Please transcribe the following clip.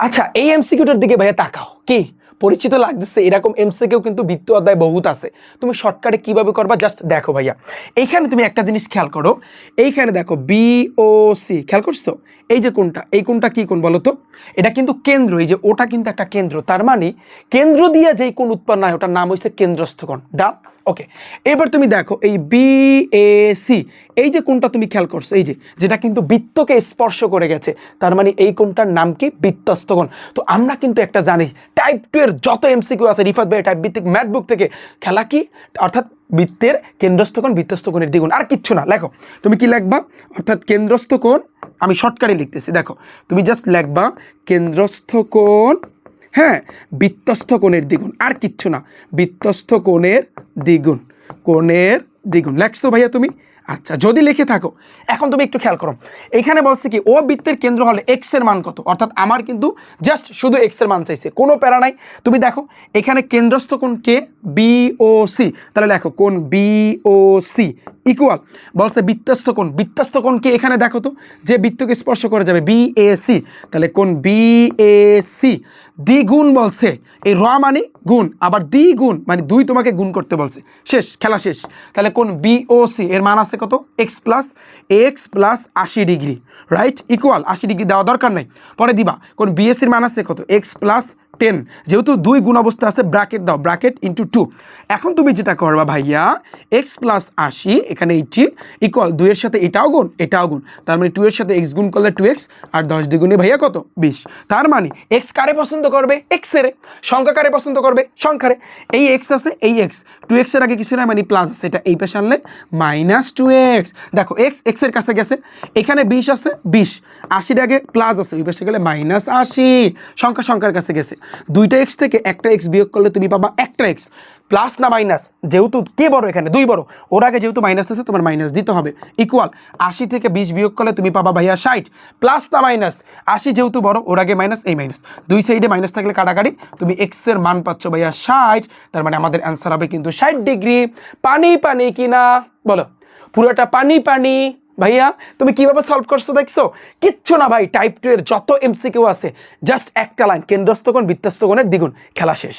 আচ্ছা এই এমসিকিউটার দিকে ভাইয়া তাকাও। কি? পরিচিত লাগতেছে, এরকম এমসিকিউ কিন্তু বৃত্ত অধ্যায় বহুত আছে। তুমি শর্টকাটে কীভাবে করবা জাস্ট দেখো ভাইয়া। এইখানে তুমি একটা জিনিস খেয়াল করো, এইখানে দেখো বি ও সি খেয়াল করছ? এই যে কোনটা এই কোনটা কি কোন বলো তো? এটা কিন্তু কেন্দ্র, এই যে ওটা কিন্তু একটা কেন্দ্র, তার মানে কেন্দ্র দিয়ে যেই কোন উৎপন্ন হয়, ওটার নাম হচ্ছে কেন্দ্রস্থকোণ ডান ওকে এবার তুমি দেখো, এই বি এ সি এই যে কোনটা তুমি খেয়াল করছ, এই যে, যেটা কিন্তু বৃত্তকে স্পর্শ করে গেছে, তার মানে এই কোনটার নাম কি? বৃত্তস্থকোণ তো আমরা কিন্তু একটা জানি টাইপ টু যত এমসিকিউ আছে, রিফাত ভাই টাইপ ভিত্তিক ম্যাথ বুক থেকে, খেলা কি? অর্থাৎ বৃত্তের কেন্দ্রস্থকোণ বৃত্তস্থকোণের দ্বিগুণ। আর কিচ্ছু না। লেখো। তুমি কি লিখবা? অর্থাৎ কেন্দ্রস্থ কোণ, আমি শর্টকাটে লিখতেছি। দেখো, তুমি জাস্ট লিখবা, কেন্দ্রস্থ কোণ হ্যাঁ বৃত্তস্থ কোণের দ্বিগুণ। আর কিচ্ছু না। বৃত্তস্থ কোণের দ্বিগুণ। কোণের দ্বিগুণ। লেখছো ভাইয়া তুমি? আচ্ছা যদি লিখে থাকো, এখন তুমি একটু খেয়াল করো। এখানে বলছে কি, ও বৃত্তের কেন্দ্র হলে এক্সের মান কত? অর্থাৎ আমার কিন্তু জাস্ট শুধু এক্সের মান চাইছে, কোনো প্যারা নাই। তুমি দেখো, এখানে কেন্দ্রস্থ কোন কে? বি ও সি তাহলে লেখো, কোন বি ও সি ইকুয়াল বলছে বৃত্তস্থ কোণ। বৃত্তস্থ কোণকে এখানে দেখো তো? যে বৃত্তকে স্পর্শ করে যাবে বি এ সি তাহলে কোন বি এ সি দ্বিগুণ বলছে, এই র মানে গুণ, আবার দ্বিগুণ মানে দুই তোমাকে গুণ করতে বলছে। শেষ, খেলা শেষ। তাহলে কোন বি ও সি এর মান আছে কত? এক্স প্লাস এক্স প্লাস আশি ডিগ্রি। রাইট ইকুয়াল আশি ডিগ্রি দেওয়া দরকার নাই। পরে দিবা। কোন বিএসসির মান আছে কত? এক্স প্লাস টেন যেহেতু দুই গুণ অবস্থা আছে ব্র্যাকেট দাও ব্র্যাকেট ইন্টু টু এখন তুমি যেটা করবা ভাইয়া এক্স প্লাস আশি, এখানে এইটি ইকুয়াল দুইয়ের সাথে এটাও গুণ এটাও গুণ। তার মানে টু এর সাথে এক্স গুণ করলে টু এক্স আর দশ দ্বিগুণে ভাইয়া কত? বিশ। তার মানে এক্স কারে পছন্দ করবে? এক্সের সংখ্যা কারে পছন্দ করবে? সংখ্যারে। এই এক্স আছে, এই এক্স টু এক্সের আগে কিছু না মানে প্লাস আছে, এটা এই পাশে আনলে মাইনাস টু এক্স দেখো এক্স এক্সের কাছে গেছে, এখানে বিশ আছে, বিশ। আশির আগে প্লাস আছে, ওই পাশে গেলে মাইনাস আশি। সংখ্যা, সংখ্যার কাছে গেছে। দুইটা এক্স থেকে একটা এক্স বিয়োগ করলে তুমি পাবা একটা এক্স প্লাস না মাইনাস যেহেতু কে বড় এখানে? দুই বড়। ওর আগে যেহেতু মাইনাস আছে, তোমার মাইনাস দিতে হবে। ইকুয়াল আশি থেকে বিশ বিয়োগ করলে তুমি পাবা ভাইয়া ষাট প্লাস না মাইনাস আশি যেহেতু বড়, ওর আগে মাইনাস এই মাইনাস দুই সাইডে মাইনাস থাকলে কাটাকাটি, তুমি এক্সের মান পাচ্ছ ভাইয়া ষাট, তার মানে আমাদের অ্যান্সার হবে কিন্তু ষাট ডিগ্রি পানি পানি কিনা? বলো। পুরোটা পানি পানি। ভাইয়া, তুমি কীভাবে সলভ করছ দেখছ? কিচ্ছু না ভাই টাইপ টু এর যত এমসিকিউ আছে জাস্ট একটা লাইন কেন্দ্রস্থ কোণ বৃত্তস্থ কোণের দ্বিগুণ, খেলা শেষ।